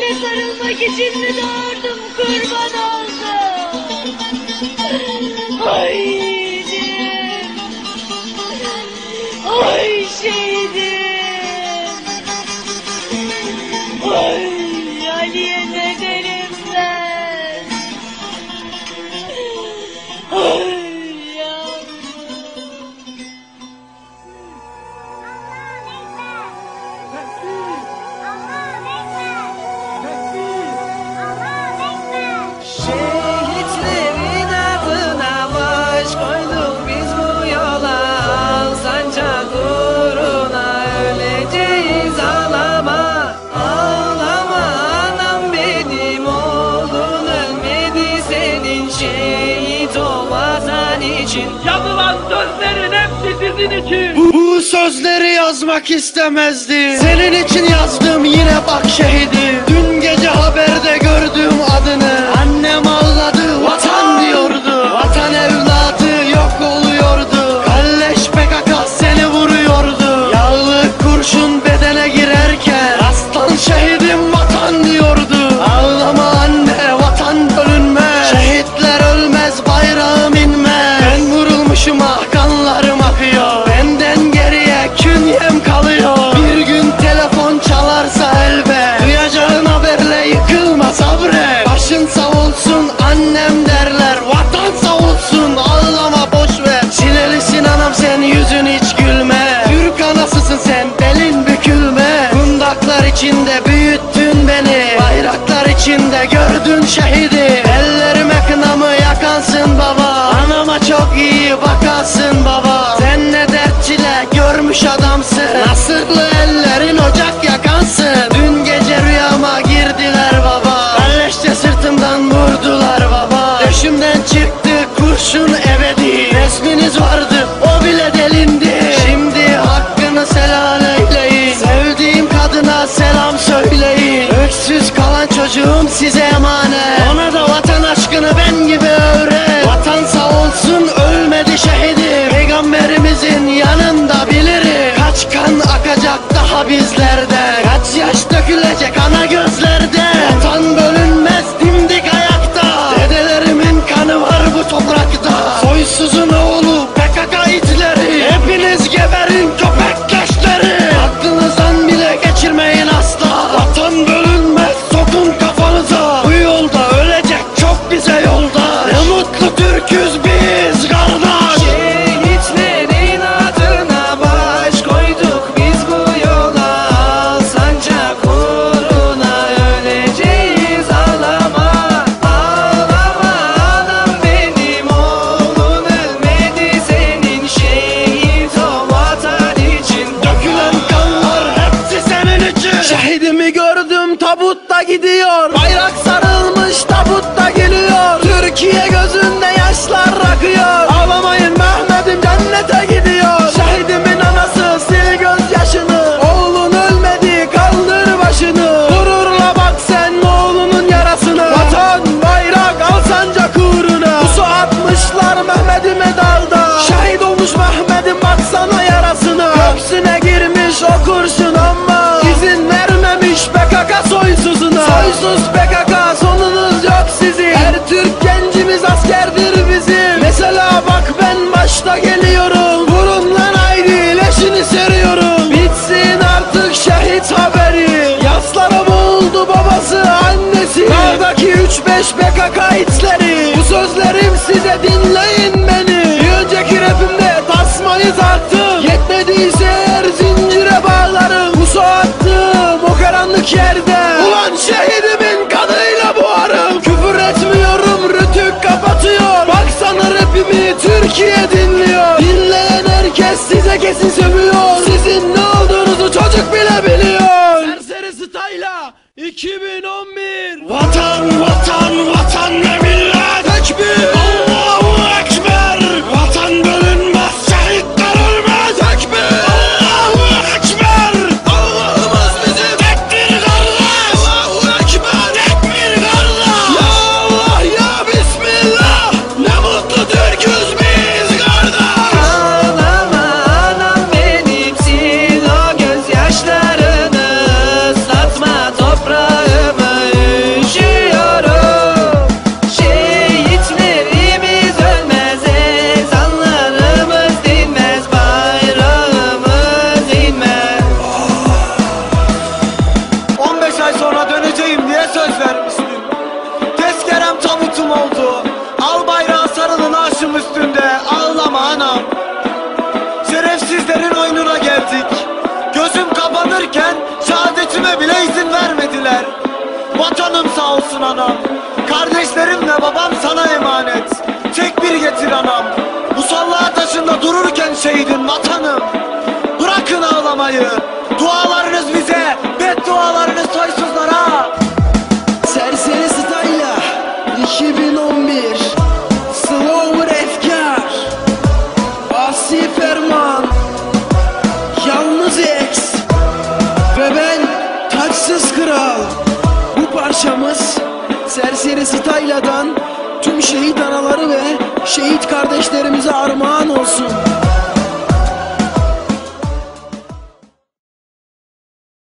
Eline sarılmak için mi doğurdum kurban ol? İçin Yazılan sözlerin hepsi sizin için. Bu, bu sözleri yazmak istemezdi Senin için yazdım yine bak şehidi Dün gece içinde büyüttün beni. Bayraklar içinde gördün şehidi. Ellerime kınamı yakansın baba. Anama çok iyi bakasın baba. Sen ne dert çile görmüş adamsın. Nasırlı ellerin ocak yakansın selam söyleyin. Öksüz kalan çocuğum size emanet. Ona da yolda Ne mutlu Türküz biz kardeş. Şehitlerin adına baş koyduk biz bu yola. Sancak uğruna öleceğiz ağlama Ağlama. Anam benim oğlun ölmedi senin Şehit o vatan için. Dökülen kanlar hepsi senin için. Şehidimi gördüm tabutta gidiyor. Bayrak sarılmış tabutta 3-5 PKK itleri Bu sözlerim size dinleyin beni. Bir önceki rapimde tasmayı taktım. Yetmediyse eğer zincire bağlarım. Pusu attım o karanlık yerde. Ulan şehidimin kanıyla boğarım. Küfür etmiyorum rütük kapatıyor Baksana rapimi Türkiye dinliyor. Dinleyen herkes size kesin sövüyor. Sizin ne olduğunuzu çocuk bile biliyor. Serseri Style'a 2011 olmayı Dualarınız bize Beddualarınız soysuzlara. Serseri Style'a 2011 Slower Efkar Asi Ferman Yalnız X Ve ben Taçsız Kral. Bu parçamız Serseri Style'dan Tüm şehit anaları ve şehit kardeşlerimize armağan